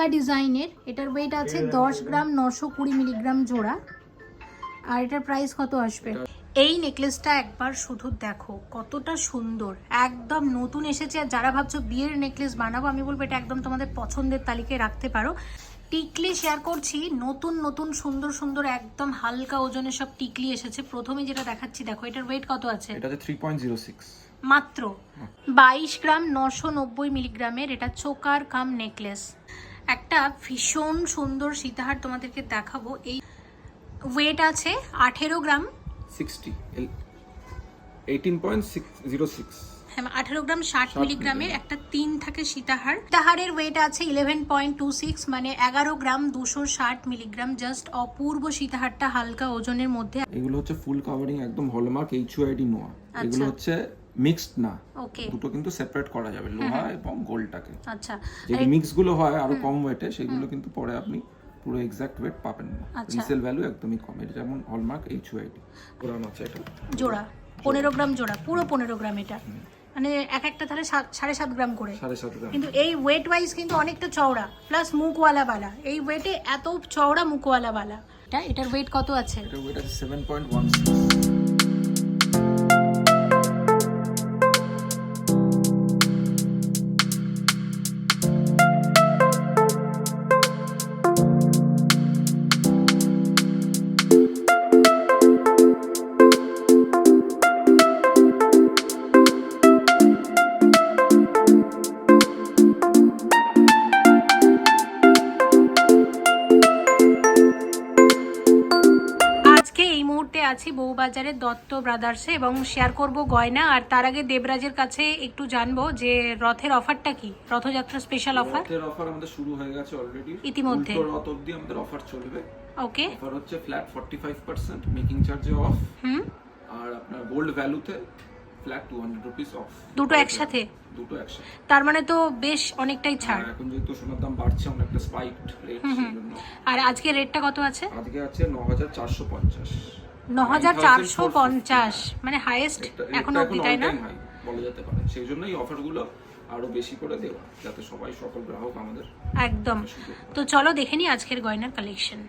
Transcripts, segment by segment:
হালকা ডিজাইনের এটার ওয়েট আছে দশ গ্রাম নশো কুড়ি মিলিগ্রাম জোড়া। আর এটার প্রাইস কত আসবে? এই নেকলেসটা একবার শুধু দেখো কতটা সুন্দর। একদম নতুন এসেছে আর যারা ভাবছ বিয়ের নেকলেস বানাবো আমি বলব এটা একদম তোমাদের পছন্দের তালিকায় রাখতে পারো। টিকলি শেয়ার করছি নতুন নতুন সুন্দর সুন্দর একদম হালকা ওজনের সব টিকলি এসেছে। প্রথমে যেটা দেখাচ্ছি দেখো এটার ওয়েট কত আছে? এটাতে থ্রি পয়েন্ট জিরো সিক্স মাত্র। বাইশ গ্রাম নশো নব্বই মিলিগ্রামের এটা চোকার কাম নেকলেস একটা ভীষণ সুন্দর সীতাহার তোমাদেরকে দেখাবো। এই ওয়েট আছে আঠেরো gram. Sixty eighteen point six zero six হ্যাঁ আঠেরো গ্রাম ষাট 60 মিলিগ্রামের একটা তিন থাকে সীতাহার। সীতাহারের ওয়েট আছে ইলেভেন পয়েন্ট টু সিক্স মানে এগারো গ্রাম দুশো ষাট মিলিগ্রাম জাস্ট অপূর্ব সীতাহারটা হালকা ওজনের মধ্যে। এগুলো হচ্ছে ফুল কাভারিং একদম হলমার্ক এইচ আইডি নোয়া আচ্ছা। এগুলো হচ্ছে মিক্সড না ওকে দুটো কিন্তু সেপারেট করা যাবে লোহা এবং গোল্ডটাকে আচ্ছা যে মিক্সগুলো হয় আরও কম ওয়েটে সেগুলো কিন্তু পরে আপনি পুরো এক্সাক্ট ওয়েট পাবেন না। আচ্ছা। রিসেল ভ্যালু একদমই কম। এটা যেমন হলমার্ক এইচ আইডি পুরান আছে এটা। জোড়া পনেরো গ্রাম জোড়া পুরো পনেরো গ্রাম এটা। মানে এক একটা তাহলে সাড়ে সাত গ্রাম করে। গ্রাম। কিন্তু এই ওয়েট ওয়াইজ কিন্তু অনেকটা চওড়া প্লাস মুখওয়ালা বালা। এই ওয়েটে এত চওড়া মুখওয়ালা বালা। এটা এটার ওয়েট কত আছে? এটা ওয়েট আছে সেভেন পয়েন্ট ওয়ান আছি বউবাজারের দত্ত ব্রাদার্সে এবং শেয়ার করব গয়না। আর তার আগে দেবরাজের কাছে একটু জানব যে রথের অফারটা কি? রথযাত্রা স্পেশাল অফার রথের অফার আমাদের শুরু হয়ে গেছে অলরেডি ইতিমধ্যে। রথ অবধি আমাদের অফার চলবে। ওকে অফার হচ্ছে flat forty five percent making চার্জে অফ হুম। আর আপনার গোল্ড ভ্যালুতে flat two hundred rupees off দুটো একসাথে? দুটো একসাথে। তার মানে তো বেশ অনেকটাই ছাড়। আর এখন যেহেতু সোনার দাম বাড়ছে অনেকটা স্পাইকড রেট আর আজকে রেটটা কত আছে? আজকে আছে ন হাজার চারশো পঞ্চাশ ন হাজার চারশো পঞ্চাশ মানে হাইয়েস্ট এখন অবধি তাই না? বলা যেতে পারে। সেই জন্য এই অফারগুলো আরও বেশি করে দেওয়া যাতে সবাই সকল গ্রাহক আমাদের একদম। তো চলো দেখে নিই আজকের গয়নার কালেকশন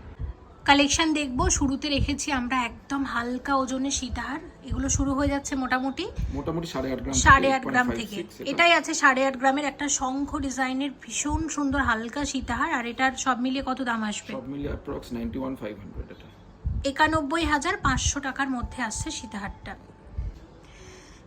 কালেকশন দেখব শুরুতে রেখেছি আমরা একদম হালকা ওজনের সীতাহার। এগুলো শুরু হয়ে যাচ্ছে মোটামুটি মোটামুটি সাড়ে আট গ্রাম সাড়ে আট গ্রাম থেকে। এটাই আছে সাড়ে আট গ্রামের একটা শঙ্খ ডিজাইনের ভীষণ সুন্দর হালকা সীতাহার আর এটার সব মিলিয়ে কত দাম আসবে? সব মিলিয়ে approx ninety one five hundred এটা। একানব্বই হাজার পাঁচশো টাকার মধ্যে আসছে সীতাহারটা।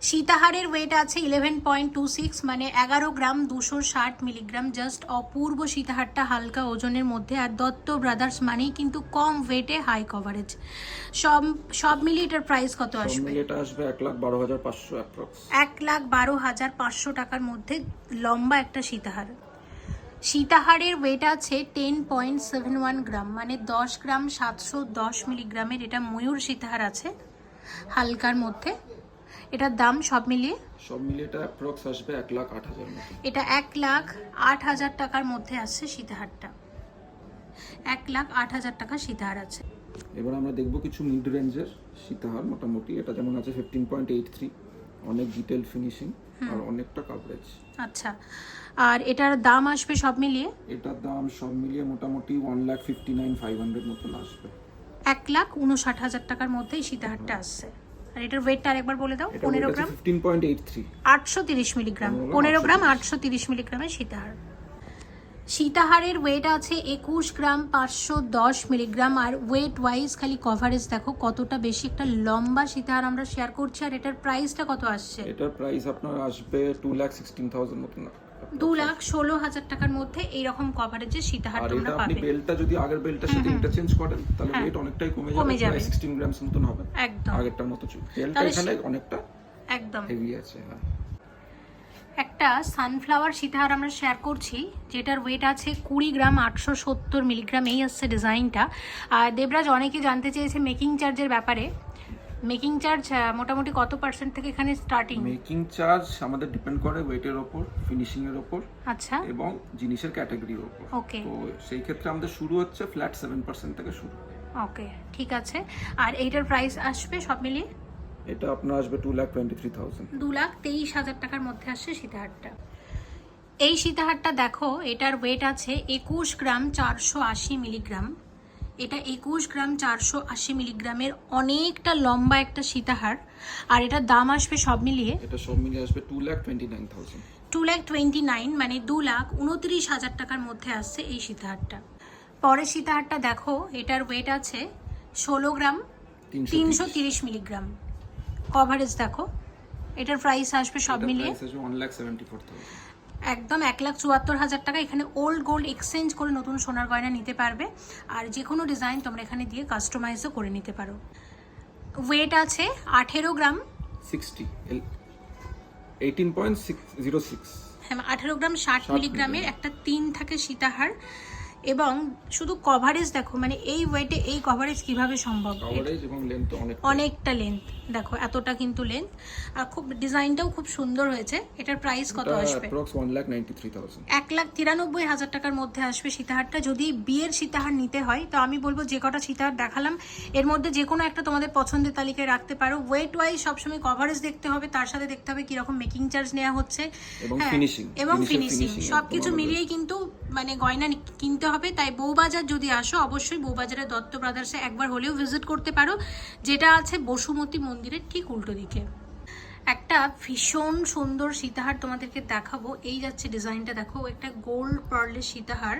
সীতাহারের ওয়েট আছে ইলেভেন পয়েন্ট টু সিক্স মানে এগারো গ্রাম দুশো ষাট মিলিগ্রাম জাস্ট অপূর্ব সীতাহারটা হালকা ওজনের মধ্যে আর দত্ত ব্রাদার্স মানেই কিন্তু কম ওয়েটে হাই কভারেজ সব সব মিলিয়ে এটার প্রাইস কত আসবে? এটা আসবে এক লাখ বারো হাজার পাঁচশো এক লাখ বারো হাজার পাঁচশো টাকার মধ্যে লম্বা একটা সীতাহার। সীতাহারের ওয়েট আছে ten point seven one gram মানে দশ গ্রাম সাতশো দশ মিলিগ্রামের এটা ময়ূর সীতাহার আছে হালকার মধ্যে। এটার দাম সব মিলিয়ে? সব মিলিয়ে এটা অ্যাপ্রক্স আসবে এক লাখ আট হাজার এটা এক লাখ আট হাজার টাকার মধ্যে আসছে সীতাহারটা। এক লাখ আট হাজার টাকা সীতাহার আছে। এবার আমরা দেখব কিছু মিড রেঞ্জের সীতাহার মোটামুটি। এটা যেমন আছে ফিফটিন পয়েন্ট এইট থ্রি অনেক ডিটেল ফিনিশিং আর অনেকটা কভারেজ আচ্ছা। আর এটার দাম আসবে সব মিলিয়ে? এটার দাম সব মিলিয়ে মোটামুটি one lakh fifty nine five hundred মতন আসবে। এক লাখ উনষাট হাজার টাকার মধ্যেই সীতাহারটা আসছে। আর এটার ওয়েটটা আরেকবার বলে দাও পনেরো gram? Fifteen point eight three আটশো তিরিশ মিলিগ্রাম। পনেরো গ্রাম, পনেরো গ্রাম 830 আটশো তিরিশ মিলিগ্রামের সীতাহার। সীতাহারের ওয়েট আছে একুশ গ্রাম পাঁচশো দশ মিলিগ্রাম। আর ওয়েট ওয়াইজ খালি কভারেজ দেখো কতটা বেশি একটা লম্বা সীতাহার আমরা শেয়ার করছি আর এটার প্রাইসটা কত আসছে? এটার প্রাইস আপনার আসবে টু লাখ সিক্সটিন থাউজেন্ড মতন দু লাখ ষোলো হাজার টাকার মধ্যে এইরকম কভারেজের সীতাহার তোমরা আপনি পাবে বেলটা যদি আগের বেলটার সাথে ইন্টারচেঞ্জ করেন তাহলে হ্যাঁ। ওয়েট অনেকটাই কমে কমে যাবে। গ্রামস মতন হবে। একদম। আগেরটার মতো বেলটা এখানে অনেকটা একদম। হেভি আছে হ্যাঁ। একটা সানফ্লাওয়ার সীতাহার আমরা শেয়ার করছি যেটার ওয়েট আছে কুড়ি গ্রাম আটশো সত্তর মিলিগ্রাম এই আসছে ডিজাইনটা আর দেবরাজ অনেকে জানতে চেয়েছে মেকিং চার্জের ব্যাপারে। মেকিং চার্জ মোটামুটি কত পার্সেন্ট থেকে এখানে স্টার্টিং মেকিং চার্জ আমাদের ডিপেন্ড করে ওয়েটের ওপর ফিনিশিং এর ওপর আচ্ছা। এবং জিনিসের ক্যাটাগরির ওপর। ওকে তো সেই ক্ষেত্রে আমাদের শুরু হচ্ছে ফ্ল্যাট সেভেন পার্সেন্ট থেকে শুরু। ওকে ঠিক আছে। আর এইটার প্রাইস আসবে সব মিলিয়ে? এটা আপনার আসবে two lakh twenty three thousand দু লাখ তেইশ হাজার টাকার মধ্যে আসছে সীতাহারটা। এই সীতাহারটা দেখো এটার ওয়েট আছে একুশ গ্রাম চারশো আশি মিলিগ্রাম। এটা একুশ গ্রাম চারশো আশি মিলিগ্রামের অনেকটা লম্বা একটা সীতাহার আর এটার দাম আসবে সব মিলিয়ে এটা সব মিলিয়ে আসবে two lakh twenty nine thousand two lakh twenty nine মানে দু লাখ উনত্রিশ হাজার টাকার মধ্যে আসছে এই সীতাহারটা। পরের সীতাহারটা দেখো এটার ওয়েট আছে ষোলো গ্রাম তিনশো তিরিশ মিলিগ্রাম। কভারেজ দেখো এটার প্রাইস আসবে সব মিলিয়ে। একদম এক লাখ চুয়াত্তর হাজার টাকা এখানে ওল্ড গোল্ড এক্সচেঞ্জ করে নতুন সোনার গয়না নিতে পারবে। আর যে কোনো ডিজাইন তোমরা এখানে দিয়ে কাস্টমাইজও করে নিতে পারো। ওয়েট আছে আঠেরো gram. Sixty eighteen point six zero six হ্যাঁ আঠেরো গ্রাম ষাট 60 মিলিগ্রামের একটা তিন থাকে সীতাহার। এবং শুধু কভারেজ দেখো মানে এই ওয়েটে এই কভারেজ কীভাবে সম্ভব? অনেকটা লেন্থ দেখো এতটা কিন্তু লেন্থ আর খুব ডিজাইনটাও খুব সুন্দর হয়েছে। এটার প্রাইস কত আসবে? এক লাখ তিরানব্বই হাজার টাকার মধ্যে আসবে সীতাহারটা। যদি বিয়ের সীতাহার নিতে হয় তো আমি বলব যে কটা সীতাহার দেখালাম। এর মধ্যে যে কোনো একটা তোমাদের পছন্দের তালিকায় রাখতে পারো। ওয়েট ওয়াইজ সবসময় কভারেজ দেখতে হবে তার সাথে দেখতে হবে কীরকম মেকিং চার্জ নেওয়া হচ্ছে। এবং হ্যাঁ, এবং ফিনিশিং finishing সব কিছু মিলিয়েই কিন্তু মানে গয়না কিনতে হবে, তাই বউবাজার যদি আসো, অবশ্যই বউবাজারের দত্ত ব্রাদার্সে একবার হলেও ভিজিট করতে পারো। যেটা আছে বসুমতী মন্দিরের ঠিক উল্টো দিকে। একটা ভীষণ সুন্দর সীতাহার তোমাদেরকে দেখাবো। এই যাচ্ছে ডিজাইনটা দেখো, একটা গোল্ড পার্লের সীতাহার,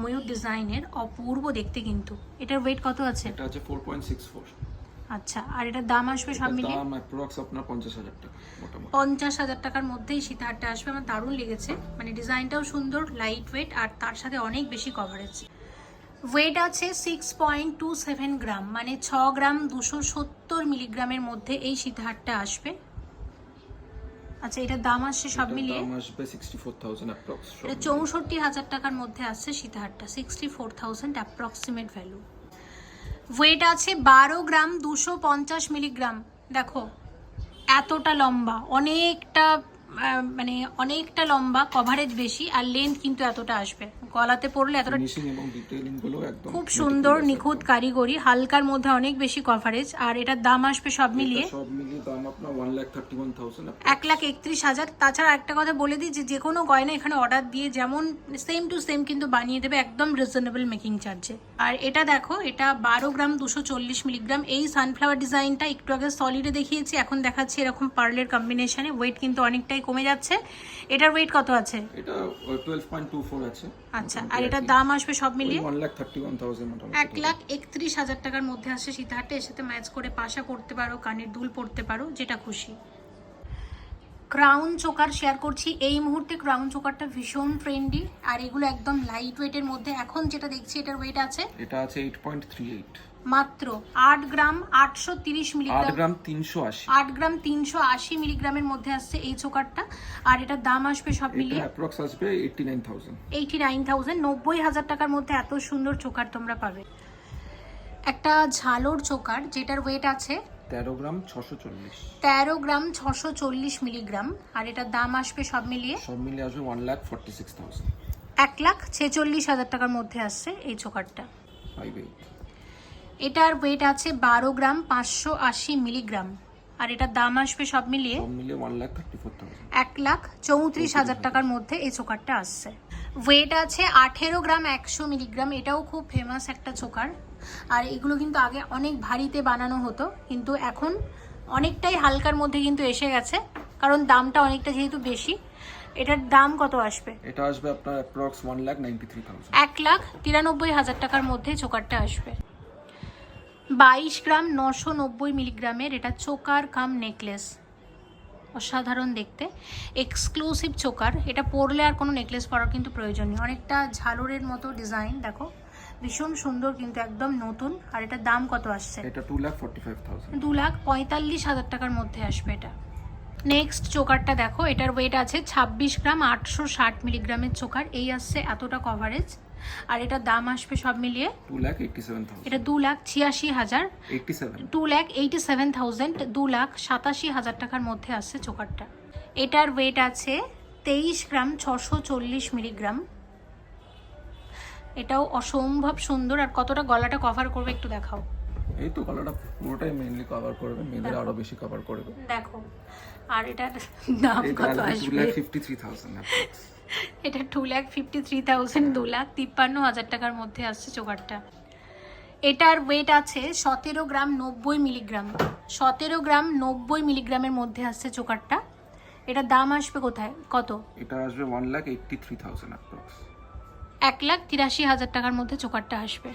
ময়ূর ডিজাইনের অপূর্ব দেখতে কিন্তু। এটার ওয়েট কত আছে? এটা আছে ফোর পয়েন্ট সিক্স ফোর আচ্ছা আর এটার দাম আসবে সব মিলিয়ে? দাম অ্যাপ্রক্স আপনার পঞ্চাশ হাজার টাকা মোটামুটি। পঞ্চাশ হাজার টাকার মধ্যেই সীতাহারটা আসবে। আমার দারুণ লেগেছে। মানে ডিজাইনটাও সুন্দর লাইট ওয়েট আর তার সাথে অনেক বেশি কভারেজ ওয়েট আছে six point two seven gram মানে ছ গ্রাম দুশো সত্তর মিলিগ্রামের মধ্যে এই সীতাহারটা আসবে। আচ্ছা এটার দাম আসছে সব মিলিয়ে? দাম আসবে সিক্সটি ফোর থাউজেন্ড অ্যাপ্রক্স এটা চৌষট্টি হাজার টাকার মধ্যে আসছে সীতাহারটা sixty four thousand approximate value weight আছে বারো গ্রাম দুশো পঞ্চাশ মিলিগ্রাম। দেখো এতটা লম্বা অনেকটা মানে অনেকটা লম্বা কভারেজ বেশি আর লেন্থ কিন্তু এতটা আসবে। গলাতে পড়লে এতটা খুব সুন্দর নিখুঁত কারিগরি হালকার মধ্যে অনেক বেশি কভারেজ আর এটার দাম আসবে সব মিলিয়ে এক লাখ একত্রিশ হাজার। তাছাড়া একটা কথা বলে দিই যে যে কোনো গয়না এখানে অর্ডার দিয়ে যেমন সেম টু সেম কিন্তু বানিয়ে দেবে একদম রিজনেবল মেকিং চার্জে আর এটা দেখো এটা বারো গ্রাম দুশো চল্লিশ মিলিগ্রাম এই সানফ্লাওয়ার ডিজাইনটা একটু আগে সলিডে দেখিয়েছি এখন দেখাচ্ছি এরকম পার্লের কম্বিনেশনে ওয়েট কিন্তু অনেকটাই কমে যাচ্ছে। এটার ওয়েট কত আছে? এটা টুয়েলভ পয়েন্ট টু ফোর আছে। আচ্ছা আর এটার দাম আসবে সব মিলিয়ে? One lakh thirty one thousand এক মোটামুটি লাখ একত্রিশ হাজার টাকার মধ্যে সীতাহারটা। এর সাথে ম্যাচ করে পাশা করতে পারো কানের দুল পড়তে পারো যেটা খুশি। ক্রাউন চোকার শেয়ার করছি। এই মুহূর্তে ক্রাউন চোকারটা ভীষণ ট্রেন্ডি আর এগুলো একদম লাইট ওয়েটের মধ্যে। এখন যেটা দেখছি এটার ওয়েট আছে? এটা আছে এইট পয়েন্ট থ্রি এইট মাত্র আট গ্রাম আটশো তিরিশ আট মিলিগ্রাম গ্রাম তিনশো আশি। আট গ্রাম তিনশো আশি মিলিগ্রামের মধ্যে আসছে এই চোকারটা। আর এটার দাম আসবে সব মিলিয়ে অ্যাপ্রক্স আসবে eighty nine thousand eighty nine thousand নব্বই হাজার টাকার মধ্যে এত সুন্দর চোকার তোমরা পাবে। একটা ঝালোর চোকার যেটার ওয়েট আছে তেরো গ্রাম ছশো চল্লিশ। তেরো গ্রাম ছশো চল্লিশ মিলিগ্রাম। আর এটার দাম আসবে সব মিলিয়ে সব মিলিয়ে আসবে one lakh forty six thousand এক লাখ ছেচল্লিশ হাজার টাকার মধ্যে আসছে এই চোকারটা। ফাইভ এইট এটার ওয়েট আছে বারো গ্রাম পাঁচশো আশি মিলিগ্রাম আর এটার দাম আসবে সব মিলিয়ে এক লাখ চৌত্রিশ হাজার টাকার মধ্যে এই চোকারটা আসছে। ওয়েট আছে আঠেরো গ্রাম একশো মিলিগ্রাম এটাও খুব ফেমাস একটা চোকার। আর এগুলো কিন্তু আগে অনেক ভারীতে বানানো হতো কিন্তু এখন অনেকটাই হালকার মধ্যে কিন্তু এসে গেছে কারণ দামটা অনেকটা যেহেতু বেশি। এটার দাম কত আসবে? এটা আসবে আপনার approx one lakh ninety three thousand এক লাখ তিরানব্বই হাজার টাকার মধ্যে চোকারটা আসবে। বাইশ গ্রাম নশো নব্বই মিলিগ্রামের এটা চোকার কাম নেকলেস। অসাধারণ দেখতে। Exclusive choker. এটা পরলে আর কোনো নেকলেস পরার কিন্তু প্রয়োজন নেই। অনেকটা ঝালরের মতো ডিজাইন দেখো। ভীষণ সুন্দর কিন্তু একদম নতুন। আর এটার দাম কত আসছে? এটা two lakh forty five thousand দু লাখ পঁয়তাল্লিশ হাজার টাকার মধ্যে আসবে এটা। নেক্সট চোকারটা দেখো। এটার ওয়েট আছে ছাব্বিশ গ্রাম আটশো ষাট মিলিগ্রামের চোকার। এই আসছে এতটা কভারেজ আর এটা দাম আসবে সব মিলিয়ে এটা দু লাখ ছিয়াশি হাজার। Two lakh eighty seven thousand দু লাখ সাতাশি হাজার টাকার মধ্যে আসছে চোখারটা এটার ওয়েট আছে তেইশ গ্রাম ছশো চল্লিশ মিলিগ্রাম। এটাও অসম্ভব সুন্দর। আর কতটা গলাটা কভার করবে একটু দেখাও। দেখো। আর এটার দাম কত আসবে? 53000 এটা two lakh fifty three thousand দু লাখ তিপ্পান্ন হাজার টাকার মধ্যে আসছে চোকারটা এটার ওয়েট আছে সতেরো গ্রাম নব্বই মিলিগ্রাম সতেরো গ্রাম নব্বই মিলিগ্রামের মধ্যে আসছে চোকারটা এটার দাম আসবে কোথায়? কত? এটা আসবে one lakh eighty three thousand এক লাখ তিরাশি হাজার টাকার মধ্যে চোকারটা আসবে।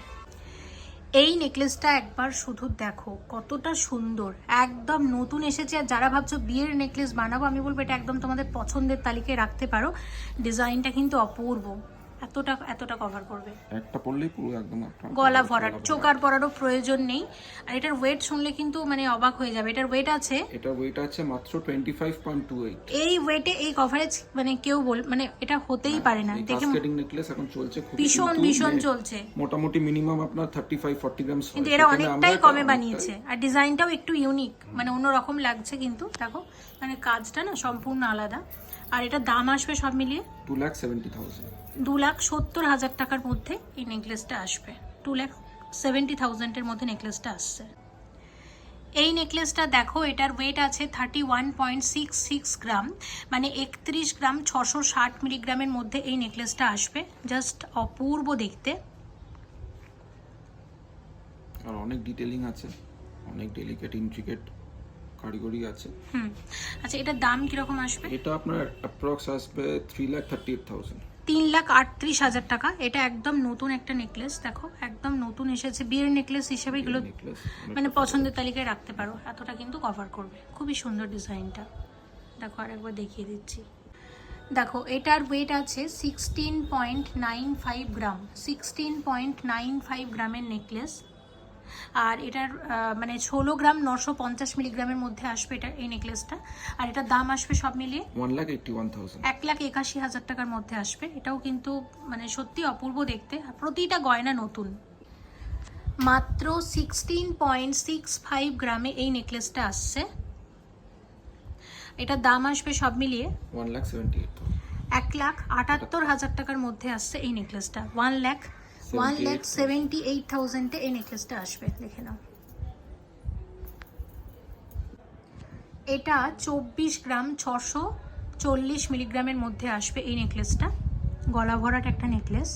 এই নেকলেসটা একবার শুধু দেখো, কতটা সুন্দর, একদম নতুন এসেছে। আর যারা ভাবছ বিয়ের নেকলেস বানাবো, আমি বলব এটা একদম তোমাদের পছন্দের তালিকায় রাখতে পারো। ডিজাইনটা কিন্তু অপূর্ব। এতটা এতটা কভার করবে। একটা পড়লেই পুরো একদম গলা ভরাট চোকার পরারও প্রয়োজন নেই। আর এটার ওয়েট শুনলে কিন্তু মানে অবাক হয়ে যাবে। এটার ওয়েট আছে? এটা ওয়েট আছে মাত্র twenty five point two eight এই ওয়েটে এই কভারেজ মানে কেউ বল মানে এটা হতেই পারে না। দেখে কাস্কেডিং নেকলেস এখন চলছে খুব ভীষণ ভীষণ চলছে। মোটামুটি মিনিমাম আপনার থার্টি ফাইভ ফর্টি গ্রামস কিন্তু এরা অনেকটাই কমে বানিয়েছে। আর ডিজাইনটাও একটু ইউনিক মানে অন্যরকম লাগছে কিন্তু দেখো। মানে কাজটা না সম্পূর্ণ আলাদা। আর এটা দাম আসবে সব মিলিয়ে? টু লাখ সেভেন্টি থাউজেন্ড দু লাখ সত্তর হাজার টাকার মধ্যে এই নেকলেসটা আসবে। টু লাখ সেভেন্টি থাউজেন্ডের মধ্যে নেকলেসটা আসছে। এই নেকলেসটা দেখো এটার ওয়েট আছে thirty one point six six gram মানে একত্রিশ গ্রাম ছশো ষাট মিলিগ্রামের মধ্যে এই নেকলেসটা আসবে। জাস্ট অপূর্ব দেখতে। আর অনেক ডিটেলিং আছে অনেক ডেলিকেট ইন্ট্রিকেট কারিগরি আছে। হুম। আচ্ছা এটার দাম কীরকম আসবে? এটা আপনার অ্যাপ্রক্স আসবে three lakh thirty eight thousand তিন লাখ আটত্রিশ হাজার টাকা। এটা একদম নতুন একটা নেকলেস দেখো একদম নতুন এসেছে। বিয়ের নেকলেস হিসেবে এগুলো মানে পছন্দের তালিকায় রাখতে পারো। এতটা কিন্তু কভার করবে। খুবই সুন্দর ডিজাইনটা। দেখো আর একবার দেখিয়ে দিচ্ছি। দেখো এটার ওয়েট আছে sixteen point nine five gram sixteen point nine five গ্রামের নেকলেস আর এটার মানে ষোলো গ্রাম নশো পঞ্চাশ মিলিগ্রামের মধ্যে আসবে এটা এই নেকলেসটা। আর এটার দাম আসবে সব মিলিয়ে one lakh eighty one thousand এক লাখ একাশি হাজার টাকার মধ্যে আসবে। এটাও কিন্তু মানে সত্যি অপূর্ব দেখতে। প্রতিটা গয়না নতুন। মাত্র সিক্সটিন পয়েন্ট সিক্স ফাইভ গ্রামে এই নেকলেসটা আসছে। এটার দাম আসবে সব মিলিয়ে ওয়ান লাখ সেভেন্টি এক লাখ আটাত্তর হাজার টাকার মধ্যে আসছে এই নেকলেসটা। One lakh one lakh seventy eight থাউজেন্ডে এই নেকলেসটা আসবে দেখে নাও। এটা চব্বিশ গ্রাম ছশো চল্লিশ মিলিগ্রামের মধ্যে আসবে এই নেকলেসটা গলা ভরাট একটা নেকলেস।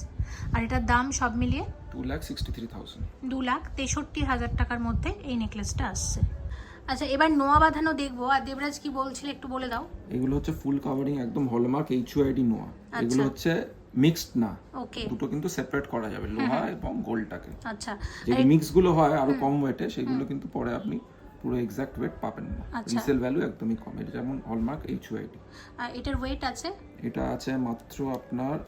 আর এটার দাম সব মিলিয়ে two lakh sixty three thousand দু লাখ তেষট্টি হাজার টাকার মধ্যে এই নেকলেসটা আসছে। আচ্ছা এবার নোয়া বাঁধানো দেখব আর দেবরাজ কি বলছিল একটু বলে দাও। এগুলো হচ্ছে ফুল কাভারিং একদম হলমার্ক এইচ আইডি নোয়া। এগুলো হচ্ছে মিক্সড না ওকে দুটো কিন্তু সেপারেট করা যাবে লোহা এবং গোল্ডটাকে আচ্ছা যে মিক্সগুলো হয় আরও কম ওয়েটে সেগুলো কিন্তু পরে আপনি পুরো এক্সাক্ট ওয়েট পাবেন না। আচ্ছা। রিসেল ভ্যালু একদমই কম এটা যেমন হলমার্ক এইচ আর এটার ওয়েট আছে? এটা আছে মাত্র আপনার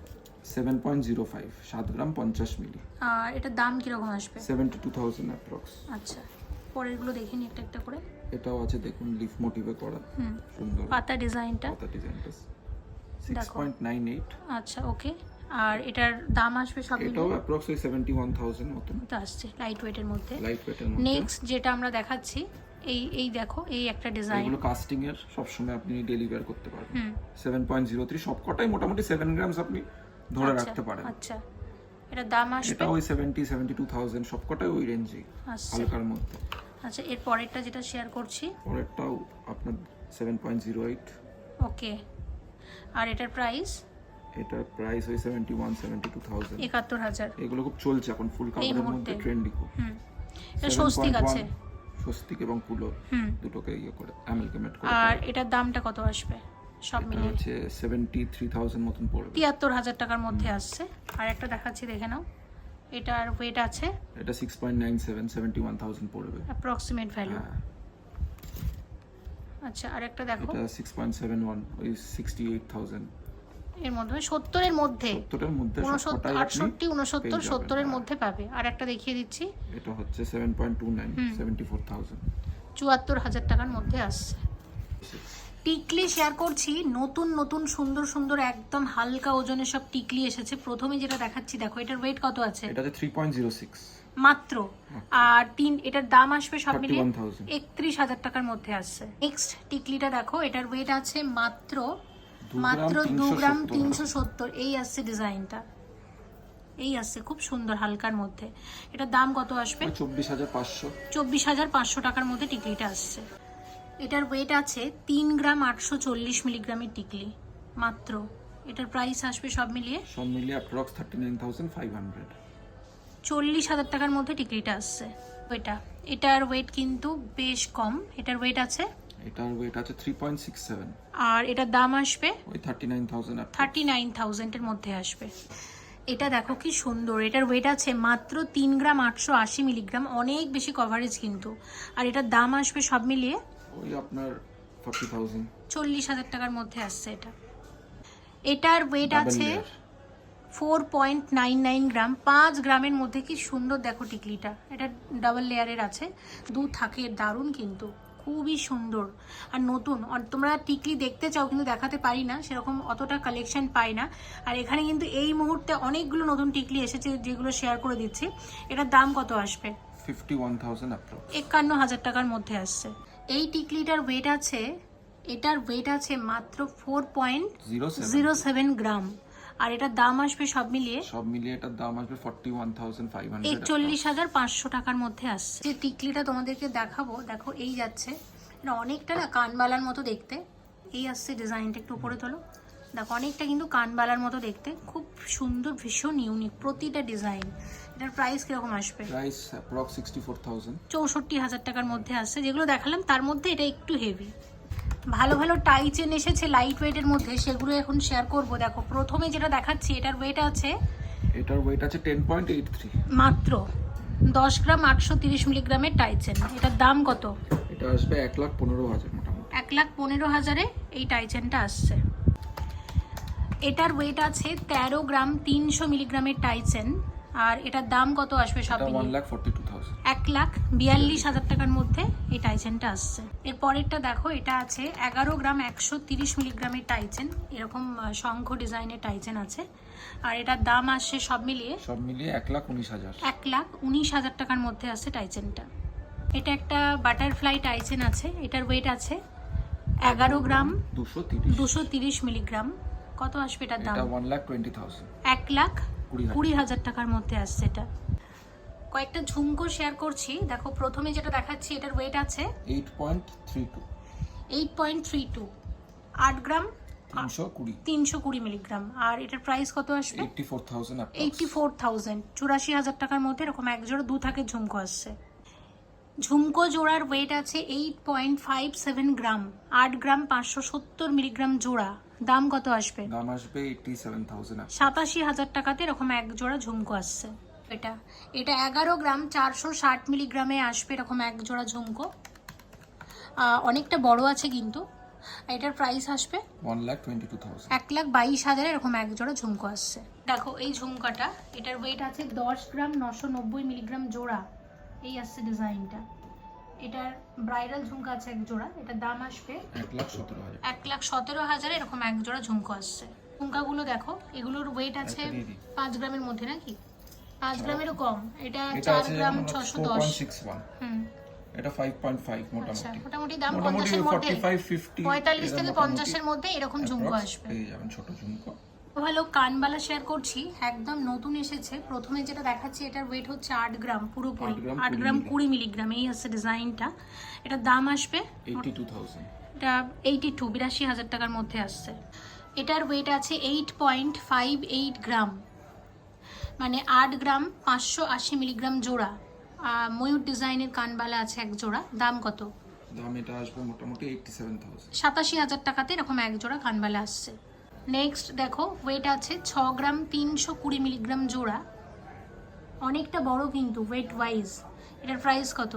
সেভেন পয়েন্ট জিরো ফাইভ সাত গ্রাম পঞ্চাশ মিলি। আর এটার দাম কীরকম আসবে? সেভেন্টি টু থাউজেন্ড অ্যাপ্রক্স আচ্ছা পরেরগুলো দেখে নি একটা একটা করে। এটাও আছে দেখুন লিফ মোটিভে করা। হুম। সুন্দর। পাতা ডিজাইনটা পাতা ডিজাইনটা সিক্স দেখো। পয়েন্ট নাইন এইট আচ্ছা ওকে আর এটার দাম আসবে সব এটাও মিলিয়ে? অ্যাপ্রক্স ওই সেভেন্টি ওয়ান থাউজেন্ড মতন। তো আসছে লাইট ওয়েটের মধ্যে। লাইট ওয়েটের মধ্যে। নেক্সট যেটা আমরা দেখাচ্ছি এই এই দেখো এই একটা ডিজাইন এগুলো কাস্টিং এর সবসময় আপনি ডেলিভার করতে পারবেন। হুম। সেভেন পয়েন্ট জিরো থ্রি সবকটাই মোটামুটি সেভেন গ্রামস আপনি ধরে আচ্ছা, রাখতে পারেন। আচ্ছা। এটার দাম আসবে? এটা ওই সেভেন্টি সেভেন্টি টু থাউজেন্ড সবকটাই ওই আসছে। হালকার মধ্যে। আচ্ছা এর পরেরটা যেটা শেয়ার করছি? পরেরটাও আপনার seven point zero eight okay আর এটার প্রাইস এটার প্রাইস ওই টু থাউজেন্ড একাত্তর হাজার। এগুলো খুব চলছে এখন ফুল কাভারের মধ্যে ট্রেন্ডি খুব। হুম। এটা স্বস্তিক আছে। স্বস্তিক এবং পুলো দুটোকে ইয়ে করে অ্যামালগামেট করে আর এটার দামটা কত আসবে? সব এটা মিলিয়ে। হচ্ছে সেভেন্টি থ্রি থাউজেন্ড মতন পড়বে। তিয়াত্তর হাজার টাকার মধ্যে আসছে। আর একটা দেখাচ্ছি দেখে নাও। এটার ওয়েট আছে? এটা six point nine seven seventy one thousand পড়বে অ্যাপ্রক্সিমেট ভ্যালু আচ্ছা আর একটা দেখো। এটা সিক্স পয়েন্ট সেভেন ওয়ান ওই সিক্সটি এইট থাউজেন্ড এর মধ্যে মানে সত্তরের মধ্যে। সত্তরের মধ্যে উনসত্তর সবকটাই আপনি আটষট্টি উনসত্তর সত্তরের হ্যাঁ। মধ্যে পাবে। আর একটা দেখিয়ে দিচ্ছি। এটা হচ্ছে seven point two nine seventy four thousand চুয়াত্তর হাজার টাকার মধ্যে আসছে। টিকলি শেয়ার করছি। নতুন নতুন সুন্দর সুন্দর একদম হালকা ওজনের সব টিকলি এসেছে। প্রথমে যেটা দেখাচ্ছি দেখো এটার ওয়েট কত আছে? এটা হচ্ছে থ্রি পয়েন্ট জিরো সিক্স মাত্র। আর তিন এটার দাম আসবে সব মিলিয়ে একত্রিশ হাজার টাকার মধ্যে আসছে। নেক্সট টিকলিটা দেখো এটার ওয়েট আছে মাত্র মাত্র দু গ্রাম তিনশো সত্তর। এই আসছে ডিজাইনটা। এই আসছে খুব সুন্দর হালকার মধ্যে। এটার দাম কত আসবে? চব্বিশ হাজার পাঁচশো। চব্বিশ হাজার পাঁচশো টাকার মধ্যে টিকলিটা আসছে। এটার ওয়েট আছে তিন গ্রাম আটশো চল্লিশ মিলিগ্রামের টিকলি। মাত্র। এটার প্রাইস আসবে সব মিলিয়ে সব মিলিয়ে approx thirty nine thousand five hundred চল্লিশ হাজার টাকার মধ্যে টিকলিটা আসছে ওইটা। এটার ওয়েট কিন্তু বেশ কম। এটার ওয়েট আছে? এটার ওয়েট আছে থ্রি পয়েন্ট সিক্স সেভেন আর এটার দাম আসবে? ওই থার্টি নাইন থাউজেন্ড থার্টি মধ্যে আসবে। এটা দেখো কি সুন্দর। এটার ওয়েট আছে মাত্র তিন গ্রাম আটশো আশি মিলিগ্রাম। অনেক বেশি কভারেজ কিন্তু। আর এটার দাম আসবে সব মিলিয়ে? ওই আপনার চল্লিশ হাজার টাকার মধ্যে আসছে এটা। এটার ওয়েট আছে four point nine nine gram পাঁচ গ্রামের মধ্যে কি সুন্দর দেখো টিকলিটা। এটা ডাবল লেয়ারের আছে। দু থাকে দারুণ কিন্তু। খুবই সুন্দর। আর নতুন। আর তোমরা টিকলি দেখতে চাও কিন্তু দেখাতে পারি না সেরকম অতটা কালেকশন পাই না। আর এখানে কিন্তু এই মুহূর্তে অনেকগুলো নতুন টিকলি এসেছে যেগুলো শেয়ার করে দিচ্ছি। এটার দাম কত আসবে? ফিফটি ওয়ান একান্ন হাজার টাকার মধ্যে আসছে। এই টিকলিটার ওয়েট আছে এটার ওয়েট আছে মাত্র four point zero seven gram আর এটার দাম আসবে সব মিলিয়ে সব মিলিয়ে এটার দাম আসবে forty one thousand five hundred একচল্লিশ হাজার পাঁচশো টাকার মধ্যে আসছে। যে টিকলিটা তোমাদেরকে দেখাবো দেখো এই যাচ্ছে। এটা অনেকটা না কানবালার মতো দেখতে। এই আসছে ডিজাইনটা একটু উপরে তোলো। দেখো অনেকটা কিন্তু কানবালার মতো দেখতে। খুব সুন্দর ভীষণ ইউনিক প্রতিটা ডিজাইন। এটার প্রাইস কীরকম আসবে? Price approx sixty four thousand চৌষট্টি হাজার টাকার মধ্যে আসছে। যেগুলো দেখালাম তার মধ্যে এটা একটু হেভি ভালো ভালো টাই চেন এসেছে লাইট ওয়েটের মধ্যে সেগুলো এখন শেয়ার করব। দেখো প্রথমে যেটা দেখাচ্ছি এটার ওয়েট আছে এটার ওয়েট আছে টেন পয়েন্ট এইট থ্রি মাত্র দশ গ্রাম আটশো তিরিশ মিলিগ্রামের টাইচেন এটার দাম কত? এটা আসবে এক লাখ পনেরো হাজার মোটামুটি। এক লাখ পনেরো হাজারে এই টাইচেনটা আসছে। এটার ওয়েট আছে তেরো গ্রাম তিনশো মিলিগ্রামের টাইচেন আর এটার দাম কত আসবে সব এক লাখ বিয়াল্লিশ হাজার টাকার মধ্যে এই টাইচেনটা আসছে। এর পরেরটা দেখো এটা আছে এগারো গ্রাম একশো তিরিশ মিলিগ্রামের টাইচেন এরকম শঙ্খ ডিজাইনের টাইচেন আছে। আর এটার দাম আসছে সব মিলিয়ে সব মিলিয়ে এক লাখ উনিশ হাজার। এক লাখ উনিশ হাজার টাকার মধ্যে আসছে টাইচেনটা এটা একটা বাটারফ্লাই টাইচেন আছে। এটার ওয়েট আছে এগারো গ্রাম দুশো তিরিশ। মিলিগ্রাম। কত আসবে এটার দাম? ওয়ান লাখ টোয়েন্টি থাউজেন্ড এক লাখ কুড়ি হাজার। টাকার মধ্যে আসছে এটা। কয়েকটা ঝুমকো শেয়ার করছি। দেখো প্রথমে যেটা দেখাচ্ছি এটার ওয়েট আছে eight point three two eight point three two আট গ্রাম তিনশো কুড়ি। মিলিগ্রাম আর এটার প্রাইস কত আসবে? এইটটি ফোর থাউজেন্ড চুরাশি হাজার টাকার মধ্যে এরকম এক জোড়া দু থাকে ঝুমকো আসছে। ঝুমকো জোড়ার ওয়েট আছে eight point five seven gram আট গ্রাম পাঁচশো সত্তর মিলিগ্রাম জোড়া। দাম কত আসবে? দাম আসবে এইটটি সেভেন থাউজেন্ড সাতাশি হাজার টাকাতে এরকম এক জোড়া ঝুমকো আসছে। এটা এটা এগারো গ্রাম চারশো ষাট মিলিগ্রামে আসবে এরকম এক জোড়া ঝুমকো। অনেকটা বড় আছে কিন্তু। এটার প্রাইস আসবে one lakh twenty two thousand এক লাখ বাইশ হাজারে এরকম এক জোড়া ঝুমকো আসছে। দেখো এই ঝুমকাটা এটার ওয়েট আছে দশ গ্রাম নশো নব্বই মিলিগ্রাম জোড়া। এই আসছে ডিজাইনটা এটার ব্রাইডাল ঝুমকা আছে এক জোড়া এটার দাম আসবে এক লাখ সতেরো হাজার। এক লাখ সতেরো হাজারে এরকম এক জোড়া ঝুমকো আসছে। ঝুমকাগুলো দেখো এগুলোর ওয়েট আছে পাঁচ গ্রামের মধ্যে নাকি? পাঁচ গ্রামেরও কম এটা চার গ্রাম ছশো দশ। হুম। এটা ফাইভ পয়েন্ট ফাইভ আচ্ছা মোটামুটি মোটামুটি দাম মোটামুটি পঞ্চাশের মধ্যে। ফর্টি ফাইভ ফিফটি পঁয়তাল্লিশ থেকে পঞ্চাশের মধ্যে এরকম ঝুমকো আসবে। পেয়ে যাবেন ছোট ঝুমকো। ভালো কানবালা শেয়ার করছি একদম নতুন এসেছে। প্রথমে যেটা দেখাচ্ছি এটার ওয়েট হচ্ছে আট গ্রাম পুরোপুরি। আট গ্রাম, কুড়ি গ্রাম মিলি। কুড়ি মিলিগ্রাম এই হচ্ছে ডিজাইনটা এটার দাম আসবে এটা এইটি টু বিরাশি হাজার টাকার মধ্যে আসছে। এটার ওয়েট আছে eight point five eight gram. মানে আট গ্রাম পাঁচশো আশি মিলিগ্রাম জোড়া। ময়ূর ডিজাইনের কানবালা আছে এক জোড়া। দাম কত? দাম এটা আসবে মোটামুটি এইটটি সেভেন থাউজেন্ড সাতাশি হাজার টাকাতে এরকম এক জোড়া কানবালা আসছে। নেক্সট দেখো ওয়েট আছে ছ গ্রাম তিনশো কুড়ি মিলিগ্রাম জোড়া। অনেকটা বড় কিন্তু ওয়েট ওয়াইজ এটার প্রাইস কত?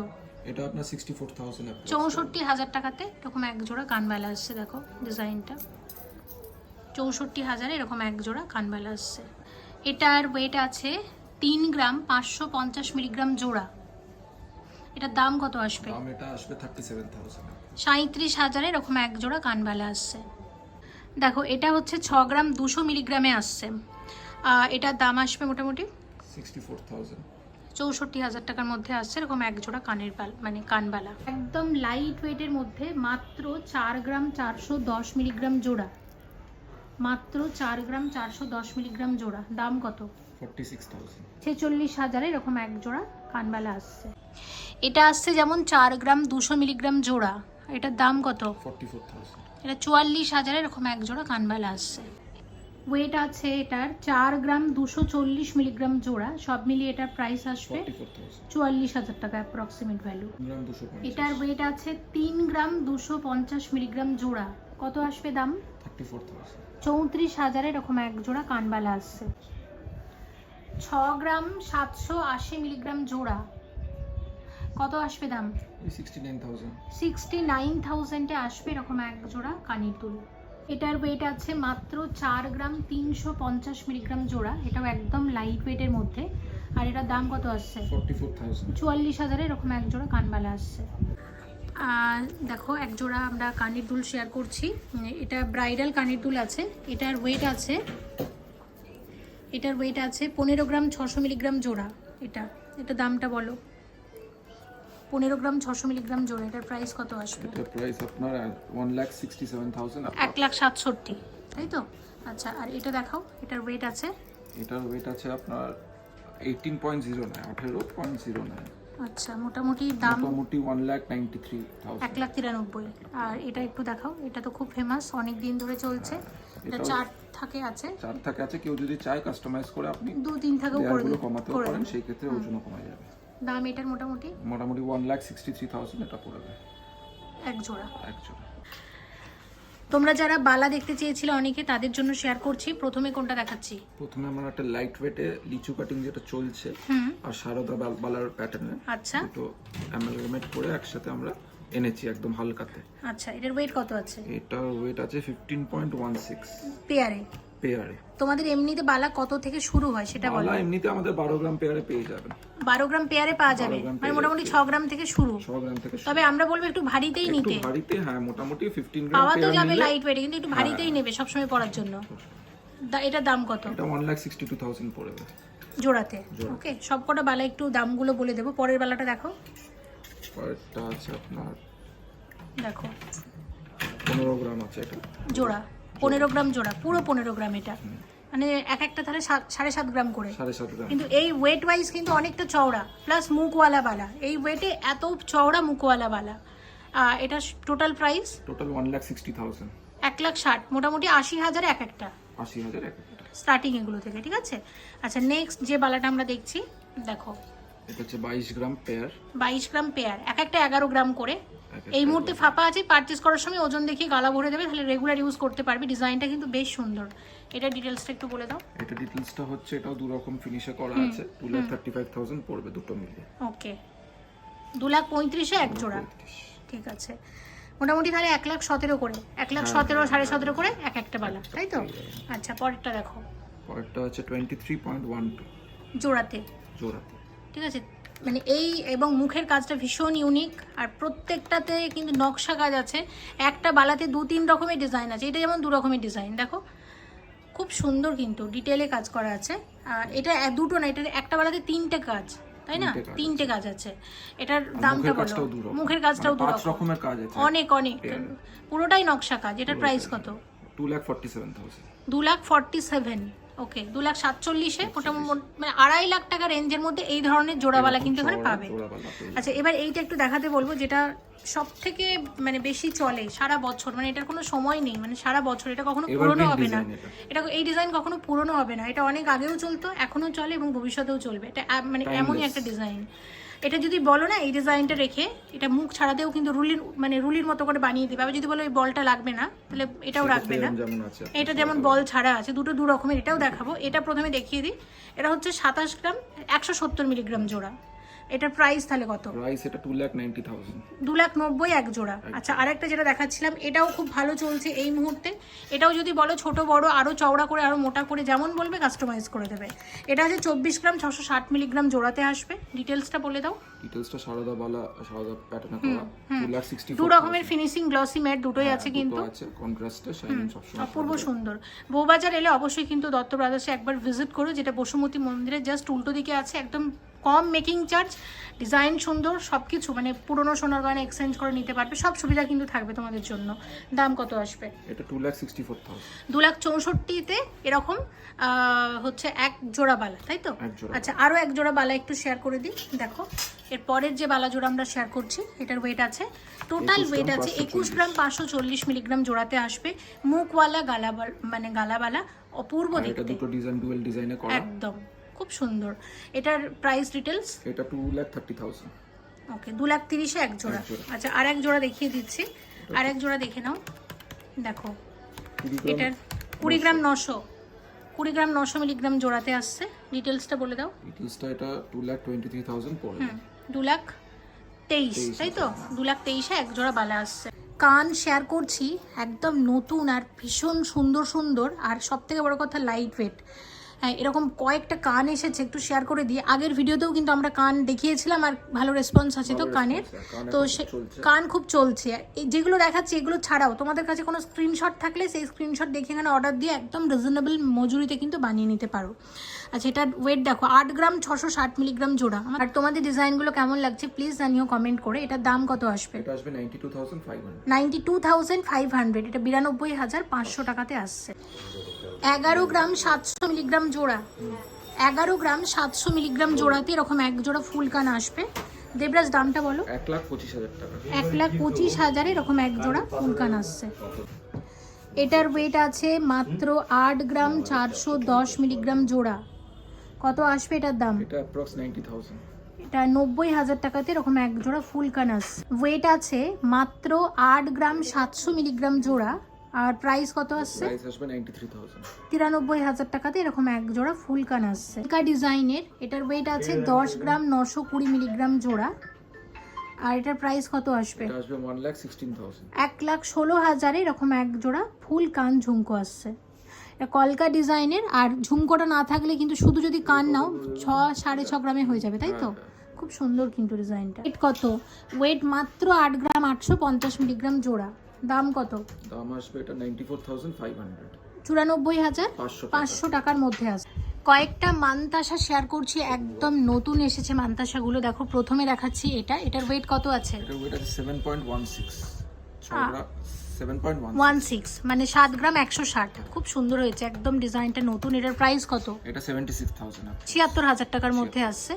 এটা আপনার সিক্সটি ফোর থাউজেন্ড চৌষট্টি হাজার টাকাতে এরকম এক জোড়া কানবালা আসছে দেখো ডিজাইনটা চৌষট্টি হাজারে এরকম এক জোড়া কানবালা আসছে এটার ওয়েট আছে তিন গ্রাম পাঁচশো পঞ্চাশ মিলিগ্রাম জোড়া। এটার দাম কত আসবে? দাম এটা আসবে থার্টি সেভেন থাউজেন্ড সাঁত্রিশ হাজারে এরকম এক জোড়া কানবালা আসছে দেখো এটা হচ্ছে ছ গ্রাম দুশো মিলিগ্রামে আসছে। এটার দাম আসবে মোটামুটি? চৌষট্টি হাজার টাকার মধ্যে আসছে এরকম এক জোড়া কানের বাল মানে কানবালা। একদম লাইট ওয়েটের মধ্যে মাত্র চার গ্রাম চারশো দশ মিলিগ্রাম জোড়া। মাত্র চার গ্রাম চারশো দশ মিলিগ্রাম জোড়া। দাম কত? ছেচল্লিশ হাজারে এরকম এক জোড়া কানবালা আসছে। এটা আসছে যেমন চার গ্রাম দুশো মিলিগ্রাম জোড়া। এটার দাম কত? ফর্টি ফোর থাউজেন্ড এটা চুয়াল্লিশ হাজারে এরকম এক জোড়া কানবালা আসছে। ওয়েট আছে এটার চার গ্রাম দুশো চল্লিশ মিলিগ্রাম জোড়া সব মিলিয়ে এটার প্রাইস আসবে চুয়াল্লিশ হাজার টাকা অ্যাপ্রক্সিমেট ভ্যালু এটার ওয়েট আছে তিন গ্রাম দুশো পঞ্চাশ মিলিগ্রাম জোড়া। কত আসবে দাম? চৌত্রিশ হাজারে এরকম এক জোড়া কানবালা আসছে। ছ গ্রাম সাতশো আশি মিলিগ্রাম জোড়া। কত আসবে দাম? সিক্সটি নাইন থাউজেন্ড আসবে এরকম এক জোড়া কানের দুল। এটার ওয়েট আছে মাত্র চার গ্রাম তিনশো পঞ্চাশ মিলিগ্রাম জোড়া। এটাও একদম লাইট ওয়েটের মধ্যে। আর এটার দাম কত আসছে? চুয়াল্লিশ হাজারে এরকম এক জোড়া কানবালা আসছে। আর দেখো এক জোড়া আমরা কানের দুল শেয়ার করছি। এটা ব্রাইডাল কানের দুল আছে। এটার ওয়েট আছে এটার ওয়েট আছে পনেরো গ্রাম ছশো মিলিগ্রাম জোড়া। এটা এটা দামটা বলো। পনেরো গ্রাম ছশো মিলিগ্রাম জোড়া। এটার প্রাইস কত আসবে? এটার প্রাইস আপনার one lakh sixty seven thousand এক লাখ সাতষট্টি। তাই তো? আচ্ছা আর এটা দেখাও এটার ওয়েট আছে? এটার ওয়েট আছে আপনার এইটিন পয়েন্ট জিরো নাইন আঠেরো পয়েন্ট জিরো নাইন আচ্ছা মোটামুটি দাম? মোটামুটি ওয়ান লাখ নাইনটি থ্রি এক লাখ তিরানব্বই। আর এটা একটু দেখাও এটা তো খুব ফেমাস অনেক দিন ধরে চলছে। এটা চার থাকে আছে। চার থাকে আছে কেউ যদি চায় কাস্টমাইজ করে আপনি দু তিন থাকেও করে দেবে পারেন সেই ক্ষেত্রে ওজনও কমা যাবে। দাম এটার মোটামুটি? মোটামুটি one lakh sixty three thousand এটা পড়বে এক জোড়া। এক জোড়া। তোমরা যারা বালা দেখতে চেয়েছিলে অনেকে তাদের জন্য শেয়ার করছি। প্রথমে কোনটা দেখাচ্ছি? প্রথমে আমার একটা লাইট ওয়েটে লিচু কাটিং যেটা চলছে আর সারদা বালার প্যাটার্নে আচ্ছা। দুটো অ্যামালগামেট করে একসাথে আমরা এনেছি একদম হালকাতে। আচ্ছা এটার ওয়েট কত আছে? এটার ওয়েট আছে ফিফটিন পয়েন্ট ওয়ান সিক্স পেয়ারে পেয়ারে। তোমাদের এমনিতে বালা কত থেকে শুরু হয় সেটা বলো বালা। এমনিতে আমাদের বারো গ্রাম পেয়ারে পেয়ে যাবেন বারো গ্রাম পেয়ারে পাওয়া যাবে? মানে মোটামুটি ছ গ্রাম থেকে শুরু। ছ গ্রাম থেকে। তবে আমরা বলব একটু ভারীতেই একটু নিতে। ভারীতে হ্যাঁ মোটামুটি ফিফটিন গ্রাম পাওয়া তো যাবে লাইট ওয়েটে কিন্তু একটু ভারীতেই নেবে সবসময় পরার জন্য। এটার দাম কত? এটা one lakh sixty two thousand পড়বে জোড়াতে। ওকে সবকটা বালা একটু দামগুলো বলে দেবো। পরের বেলাটা দেখো। পরেরটা আছে আপনার দেখো। পনেরো গ্রাম আছে এটা। জোড়া। পনেরো গ্রাম জোড়া পুরো পনেরো গ্রাম এটা। মানে এক একটা তাহলে সাড়ে সাত গ্রাম করে। কিন্তু এই ওয়েট ওয়াইজ কিন্তু অনেকটা চওড়া প্লাস মুখওয়ালা বালা। এই ওয়েটে এত চওড়া মুখওয়ালা বালা। এটা total price total one lakh sixty thousand এক লাখ ষাট মোটামুটি আশি হাজার এক একটা। আশি হাজার এক একটা। স্টার্টিং এগুলো থেকে ঠিক আছে? আচ্ছা নেক্সট যে বালাটা আমরা দেখছি দেখো। এটা হচ্ছে বাইশ গ্রাম পেয়ার বাইশ গ্রাম পেয়ার এক একটা এগারো গ্রাম করে। এই মুহূর্তে ফাঁপা আছে পারচেস করার সময় ওজন দেখিয়ে গালা ভরে দেবে তাহলে রেগুলার ইউজ করতে পারবি। ডিজাইনটা কিন্তু বেশ সুন্দর। এটা ডিটেলসটা একটু বলে দাও। এটা ডিটেলসটা হচ্ছে এটাও দু রকম ফিনিশে করা আছে। Two lakh thirty five thousand পড়বে দুটো মিলিয়ে। ওকে দু লাখ পঁয়ত্রিশে এক জোড়া। ঠিক আছে। মোটামুটি তাহলে এক লাখ সতেরো করে। এক লাখ সতেরো সাড়ে সতেরো করে এক একটা বালা তাই তো? আচ্ছা পরেরটা দেখো। পরেরটা হচ্ছে twenty three point one two জোড়াতে। জোড়াতে। ঠিক আছে মানে এই এবং মুখের কাজটা ভীষণ ইউনিক আর প্রত্যেকটাতে কিন্তু নকশা কাজ আছে। একটা বালাতে দু তিন রকমের ডিজাইন আছে। এটা যেমন দু রকমের ডিজাইন দেখো। খুব সুন্দর কিন্তু ডিটেলে কাজ করা আছে। আর এটা দুটো না এটার একটা বালাতে তিনটে কাজ তাই না? তিনটে কাজ আছে। এটার দামটা বলো। মুখের কাজটাও দু রকমের কাজ আছে। অনেক অনেক। পুরোটাই নকশা কাজ। এটার প্রাইস কত? টু লাখ ফর্টি সেভেন দু লাখ ফর্টি সেভেন ওকে দু লাখ সাতচল্লিশে মোটামুটি মানে আড়াই লাখ টাকা রেঞ্জের মধ্যে এই ধরনের জোড়াওয়ালা কিন্তু এখানে পাবে। আচ্ছা এবার এইটা একটু দেখাতে বলব যেটা সব থেকে মানে বেশি চলে সারা বছর মানে এটার কোনো সময় নেই মানে সারা বছর এটা কখনো পুরনো হবে না। এটা। এই ডিজাইন কখনো পুরনো হবে না এটা অনেক আগেও চলতো এখনও চলে এবং ভবিষ্যতেও চলবে। এটা মানে এমনই একটা ডিজাইন। এটা যদি বলো না এই ডিজাইনটা রেখে এটা মুখ ছাড়াতেও কিন্তু রুলির মানে রুলির মতো করে বানিয়ে দিবে। আবার যদি বলো এই বলটা লাগবে না তাহলে এটাও রাখবে না। এটা যেমন বল ছাড়া আছে দুটো দু রকমের এটাও দেখাবো। এটা প্রথমে দেখিয়ে দিই। এটা হচ্ছে সাতাশ গ্রাম একশো সত্তর মিলিগ্রাম জোড়া। এটার প্রাইস তাহলে কত? প্রাইস এটা টু লাখ নাইনটি থাউজেন্ড দু লাখ নব্বই এক জোড়া। আচ্ছা আরেকটা যেটা দেখাচ্ছিলাম এটাও খুব ভালো চলছে এই মুহূর্তে। এটাও যদি বলো ছোট বড় আরও চওড়া করে আরও মোটা করে যেমন বলবে কাস্টমাইজ করে দেবে। এটা হচ্ছে চব্বিশ গ্রাম ছশো ষাট মিলিগ্রাম জোড়াতে আসবে। ডিটেলসটা বলে দাও। ডিটেলসটা সারদা বালা সারদা প্যাটার্নে করা। টু লাখ সিক্সটি দু রকমের ফিনিশিং গ্লসি ম্যাট দুটোই আছে কিন্তু। আছে কন্ট্রাস্টে শাইনিং সবসময় অপূর্ব সুন্দর। বউবাজার এলে অবশ্যই কিন্তু দত্ত ব্রাদার্সে একবার ভিজিট করো যেটা বসুমতী মন্দিরের জাস্ট উল্টো দিকে আছে একদম কম মেকিং চার্জ ডিজাইন সুন্দর সব কিছু মানে পুরনো সোনার গয়না এক্সচেঞ্জ করে নিতে পারবে সব সুবিধা কিন্তু থাকবে তোমাদের জন্য। দাম কত আসবে? এটা টু লাখ সিক্সটি ফোর দু লাখ চৌষট্টিতে এরকম হচ্ছে এক জোড়া বালা তাই তো? আচ্ছা আরও এক জোড়া বালা একটু শেয়ার করে দিই দেখো। এর পরের যে বালা জোড়া আমরা শেয়ার করছি এটার ওয়েট আছে টোটাল ওয়েট আছে 540 একুশ গ্রাম পাঁচশো চল্লিশ মিলিগ্রাম জোড়াতে আসবে মুখওয়ালা গালা মানে গালাবালা অপূর্ব দেখতে। দুটো ডিজাইন ডুয়েল ডিজাইনে করা। একদম। খুব সুন্দর। এটার প্রাইস ডিটেলস এটা two lakh thirty thousand okay দু লাখ তিরিশে এক জোড়া। আচ্ছা আর এক জোড়া দেখিয়ে দিচ্ছি। আর এক জোড়া দেখে নাও। দেখো। এটার কুড়ি গ্রাম নশো। কুড়ি গ্রাম নশো মিলিগ্রাম জোড়াতে আসছে। ডিটেলসটা বলে দাও। ডিটেলসটা এটা two lakh twenty three thousand হুম দু লাখ তেইশ তাই তো? দু লাখ তেইশে এক জোড়া বালা আসছে। কান শেয়ার করছি একদম নতুন আর ভীষণ সুন্দর সুন্দর। আর সব থেকে বড় কথা লাইট ওয়েট হ্যাঁ এরকম কয়েকটা কান এসেছে একটু শেয়ার করে দিই। আগের ভিডিওতেও কিন্তু আমরা কান দেখিয়েছিলাম আর ভালো রেসপন্স আছে তো কানের। তো সে কান খুব চলছে। এই যেগুলো দেখাচ্ছি এগুলো ছাড়াও তোমাদের কাছে কোনো স্ক্রিনশট থাকলে সেই স্ক্রিনশট দেখে এখানে অর্ডার দিয়ে একদম রিজনেবল মজুরিতে কিন্তু বানিয়ে নিতে পারো। আচ্ছা এটার ওয়েট দেখো আট গ্রাম ছশো ষাট মিলিগ্রাম জোড়া। আর তোমাদের ডিজাইনগুলো কেমন লাগছে প্লিজ জানিও কমেন্ট করে। এটার দাম কত আসবে? এটা ninety two thousand five hundred এটা বিরানব্বই হাজার পাঁচশো টাকাতে আসছে। এগারো গ্রাম সাতশো মিলিগ্রাম জোড়া। এগারো গ্রাম সাতশো মিলিগ্রাম জোড়াতে এরকম এক জোড়া ফুল কান আসবে। দেবরাজ দামটা বলো। এক লাখ পঁচিশ হাজার টাকা। এক লাখ পঁচিশ হাজারে এরকম এক জোড়া ফুলকান আসছে। এটার ওয়েট আছে মাত্র আট গ্রাম চারশো দশ মিলিগ্রাম জোড়া। কত আসবে এটার দাম? এটা অ্যাপ্রক্স নব্বই হাজার টাকাতে এরকম এক জোড়া ফুলকান আসছে। ওয়েট আছে মাত্র আট গ্রাম সাতশো মিলিগ্রাম জোড়া। আর প্রাইস কত আসছে? প্রাইস আসবে তিরানব্বই হাজার টাকাতে এরকম এক জোড়া ফুলকান আসছে। একা ডিজাইনের এটার ওয়েট আছে দশ গ্রাম নশো কুড়ি মিলিগ্রাম জোড়া। আর এটার প্রাইস কত আসবে? এটা এক লাখ ষোলো হাজারে এরকম এক জোড়া ফুল কান ঝুমকো আসছে। এটা কলকা ডিজাইনের আর ঝুমকোটা না থাকলে কিন্তু শুধু যদি কান নাও ছ সাড়ে ছ গ্রামে হয়ে যাবে তাই তো? খুব সুন্দর কিন্তু ডিজাইনটা। ওয়েট কত? ওয়েট মাত্র আট গ্রাম আটশো পঞ্চাশ মিলিগ্রাম জোড়া। দাম কত? দাম আসবে এটা ninety four thousand five hundred চুরানব্বই হাজার পাঁচশো টাকার মধ্যে আছে। কয়েকটা মানতাসা শেয়ার করছি একদম নতুন এসেছে মানতাসাগুলো দেখো প্রথমে দেখাচ্ছি এটা। এটার ওয়েট কত আছে? এটা ওয়েট আছে seven point one six seven point one one six মানে সাত গ্রাম একশো ষাট। খুব সুন্দর হয়েছে একদম ডিজাইনটা নতুন। এটার প্রাইস কত? এটা সেভেন্টি সিক্স থাউজেন্ড ছিয়াত্তর হাজার টাকার মধ্যে আসছে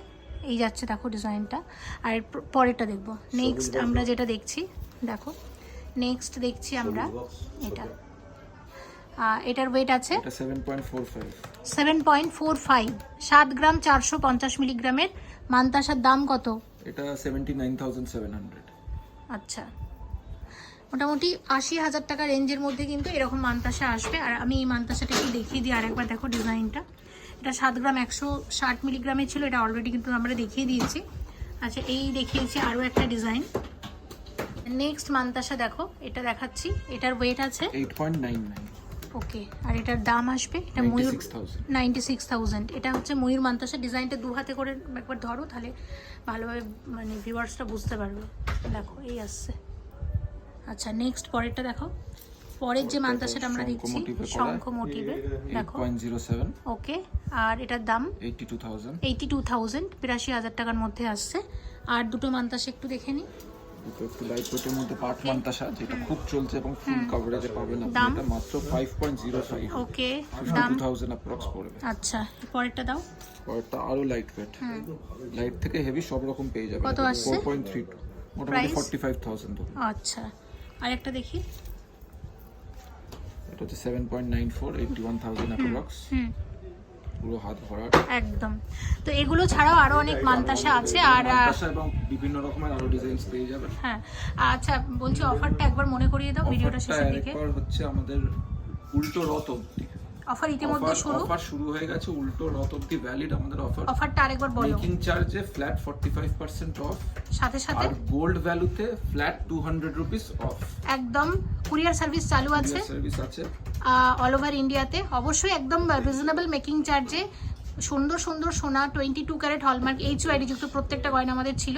এই যাচ্ছে দেখো ডিজাইনটা। আর পরেরটা দেখব। নেক্সট আমরা যেটা দেখছি দেখো। নেক্সট দেখছি আমরা। এটা। এটার ওয়েট আছে? সেভেন পয়েন্ট ফোর ফাইভ সাত গ্রাম চারশো পঞ্চাশ মিলিগ্রামের। মান্তাসার দাম কত? এটা seventy nine thousand seven hundred আচ্ছা। মোটামুটি আশি হাজার টাকা রেঞ্জের মধ্যে কিন্তু এরকম মান্তাসা আসবে। আর আমি এই মান্তাসাটা একটু দেখিয়ে দিই আরেকবার দেখো ডিজাইনটা। এটা সাত গ্রাম একশো ষাট মিলিগ্রামের ছিল এটা অলরেডি কিন্তু আমরা দেখিয়ে দিয়েছি। আচ্ছা এই দেখিয়েছি আরও একটা ডিজাইন। নেক্সট মান্তাসা দেখো এটা দেখাচ্ছি এটার ওয়েট আছে ওকে আর এটার দাম আসবে এটা ময়ূর six thousand ninety six thousand এটা হচ্ছে ময়ূর মান্তাসা ডিজাইনটা দু হাতে করে একবার ধরো তাহলে ভালোভাবে মানে ভিউয়ার্সটা বুঝতে পারবে। দেখো এই আসছে। আচ্ছা নেক্সট পরেরটা দেখো। পরের যে মান্তাসাটা আমরা করা। শঙ্খ এইট দেখো। ওকে আর এটার দাম? এইটি টু থাউজেন্ড বিরাশি হাজার টাকার মধ্যে আসছে। আর দুটো মান্তাসা একটু দেখে নিই দুটো একটু লাইট ওয়েটের মধ্যে পাট মান্তাসা যেটা খুব চলছে এবং ফুল কভারেজে পাবেন আপনি। এটা মাত্র five point zero five okay দাম? টু থাউজেন্ড অ্যাপ্রক্স পড়বে। আচ্ছা পরেরটা দাও। পরেরটা আরও লাইট ওয়েট লাইট থেকে হেভি সব রকম পেয়ে যাবেন। কত আসছে? ফোর পয়েন্ট থ্রি টু মোটামুটি Price? ফর্টি ফাইভ থাউজেন্ড আচ্ছা আর একটা দেখি। এটা হচ্ছে seven point nine four eighty one thousand approx হুম। পুরো হাত ভরাট। একদম। তো এগুলো ছাড়াও আরও অনেক মান্তাসা আছে আর এবং বিভিন্ন রকমের আরও ডিজাইনস পেয়ে যাবেন। হ্যাঁ। আচ্ছা বলছি অফারটা একবার মনে করিয়ে দাও ভিডিওটা শেষের দিকে। হচ্ছে আমাদের উল্টো রথ অবধি। অফার ইতিমধ্যে শুরু। অফার শুরু হয়ে গেছে উল্টো রথ অবধি ভ্যালিড আমাদের অফার অফারটা আরেকবার বলো। মেকিং চার্জে flat forty five percent off সাথে সাথে আর গোল্ড ভ্যালুতে flat two hundred rupees off একদম কুরিয়ার সার্ভিস চালু আছে। সার্ভিস আছে। অল ওভার ইন্ডিয়াতে অবশ্যই একদম রিজনেবল মেকিং চার্জে সুন্দর সুন্দর সোনা twenty two carat hallmark H ID যুক্ত প্রত্যেকটা গয়না আমাদের ছিল।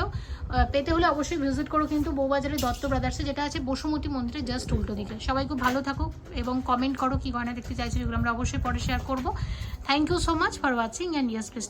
পেতে হলে অবশ্যই ভিজিট করো কিন্তু বউবাজারে দত্ত ব্রাদার্সে যেটা আছে বসুমতী মন্দিরের জাস্ট উল্টো দিকে। সবাই খুব ভালো থাকো এবং কমেন্ট করো কি গয়না দেখতে চাইছো যেগুলো আমরা অবশ্যই পরে শেয়ার করব। Thank you so much for watching and yes please